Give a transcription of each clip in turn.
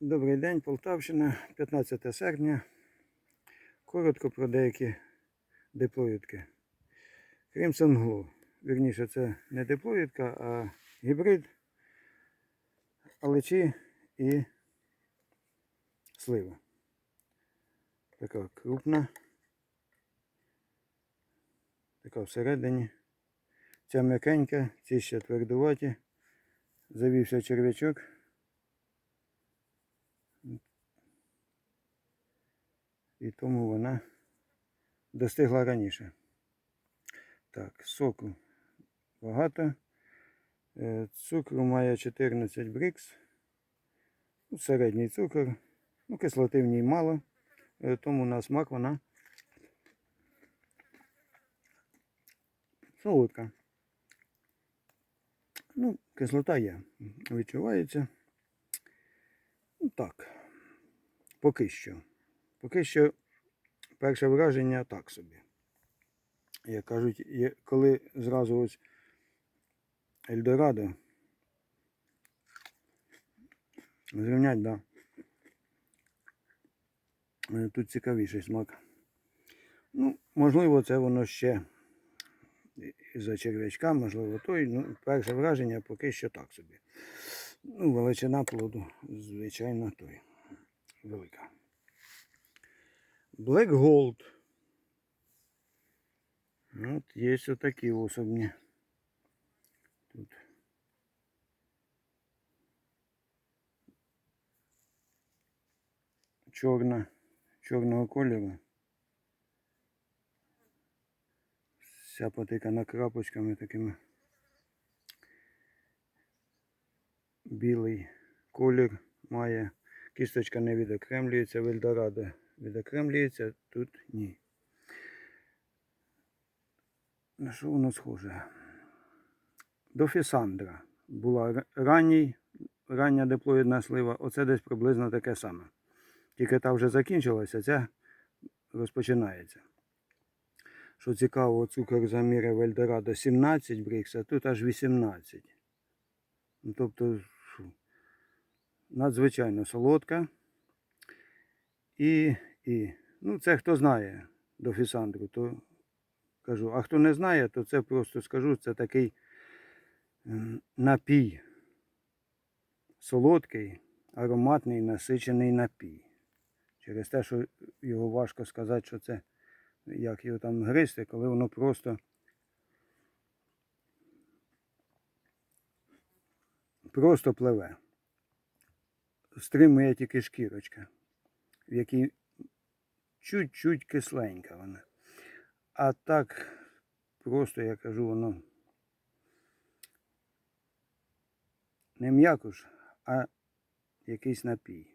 Добрий день, Полтавщина, 15 серпня. Коротко про деякі диплоїдки. Crimson Glow. Вірніше, це не диплоїдка, а гібрид алечі і слива. Така крупна. Така всередині. Ця м'якенька, ці ще твердуваті. Завівся черв'ячок. І тому вона достигла раніше. Так, соку багато. Е, Цукру має 14 брикс. Ну, Середній цукор. Ну, кислоти в ній мало. Е, Тому на смак вона солодка. Ну, кислота є. Відчувається. Ну так. Поки що. Поки що перше враження так собі. Як кажуть, коли зразу ось Ельдорадо зрівнять, да. Е, Тут цікавіший смак. Ну, можливо, це воно ще із-за черв'ячка, можливо, той. Ну, перше враження поки що так собі. Ну, величина плоду, звичайно, той. Велика. Black Gold. От є отакі особні. Тут. Чорна, чорного кольору. Вся потикана крапочками такими. Білий колір має. Кісточка не відокремлюється, в Ельдорадо відокремлюється, тут ні. На що воно схоже? До Фісандра. Була ранній, рання диплоїдна слива, оце десь приблизно таке саме. Тільки та вже закінчилася, ця розпочинається. Що цікаво, цукор заміряв Ельдорадо 17 брикс, а тут аж 18. Ну, тобто, надзвичайно солодка. І, і, ну, це хто знає до Фісандру, то кажу. А хто не знає, то це просто скажу, це такий напій. Солодкий, ароматний, насичений напій. Через те, що його важко сказати, що це, як його там гристи, коли воно просто просто пливе. Стримує тільки шкірочка, в якій чуть-чуть кисленька вона. А так, просто я кажу, воно не м'якуш, а якийсь напій.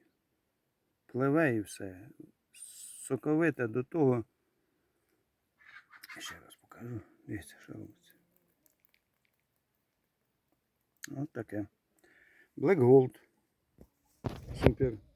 Пливе і все. Соковите до того. Ще раз покажу. Дивіться, що робиться. От таке. Black Gold. Супер.